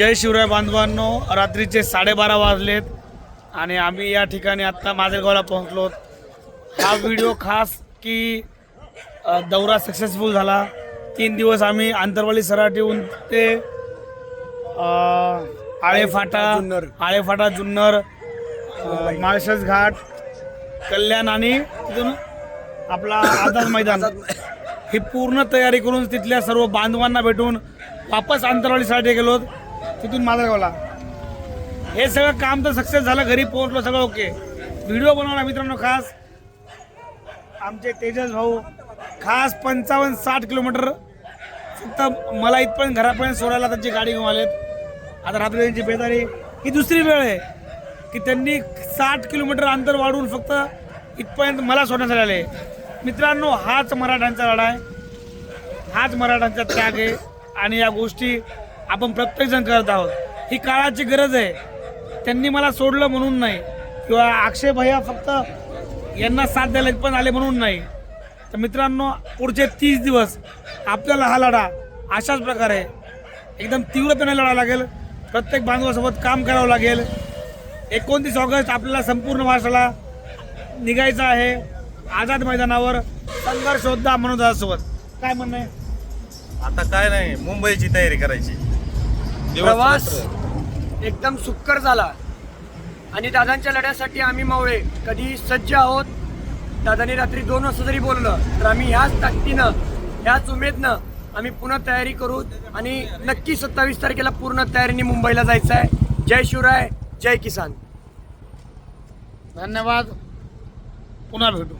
जय शिवराय बांधवांनो रात्रीचे साडेबारा वाजलेत आणि आम्ही या ठिकाणी आत्ता माजलगावला पोहोचलो. हा व्हिडिओ खास की दौरा सक्सेसफुल झाला. तीन दिवस आम्ही आंतरवाली सराटीहून ते आळेफाटा आळेफाटा जुन्नर. अ, माळशेज घाट कल्याण आणि तिथून आपला आझाद मैदान. ही पूर्ण तयारी करून तिथल्या सर्व बांधवांना भेटून वापस आंतरवालीसाठी गेलो तिथून माजलगावला हे सगळं काम तर सक्सेस झालं घरी पोहोचलो सगळं ओके. व्हिडिओ बनवला मित्रांनो खास. आमचे तेजस भाऊ खास पंचावन्न साठ किलोमीटर. फक्त मला इथपर्यंत घरापर्यंत सोडायला त्यांची गाडी घेऊन आलेत. आता रात्री त्यांची बेदारी. ही दुसरी वेळ आहे की त्यांनी साठ किलोमीटर अंतर वाढवून फक्त इथपर्यंत मला सोडण्यासाठी आले. मित्रांनो हाच मराठ्यांचा लढा आहे. हाच मराठ्यांचा त्याग आहे. आणि या गोष्टी आपण प्रत्येकजण करत आहोत. ही काळाची गरज आहे. त्यांनी मला सोडलं म्हणून नाही. किंवा अक्षय भैया फक्त यांना साथ द्यायला पण आले म्हणून नाही. तर मित्रांनो पुढचे तीस दिवस आपल्याला हा लढा अशाच प्रकारे एकदम तीव्रतेने लढा लागेल. प्रत्येक बांधवासोबत काम करावं लागेल. एकोणतीस ऑगस्ट आपल्याला संपूर्ण महाराष्ट्राला निघायचं आहे. आझाद मैदानावर संघर्ष होता मनोदासोबत काय म्हणणं आहे? आता काय नाही मुंबईची तयारी करायची. प्रवास. एकदम सुकर झाला. आणि दादांच्या लढ्यासाठी आम्ही मावळे कधी सज्ज आहोत. दादाने रात्री दोन वाजता जरी बोललं तर आम्ही ह्याच ताकदीनं ह्याच उमेदनं आम्ही पुन्हा तयारी करू. आणि नक्की सत्तावीस तारखेला पूर्ण तयारीने मुंबईला जायचं आहे. जय शिवराय जय किसान. धन्यवाद. पुन्हा भेटू.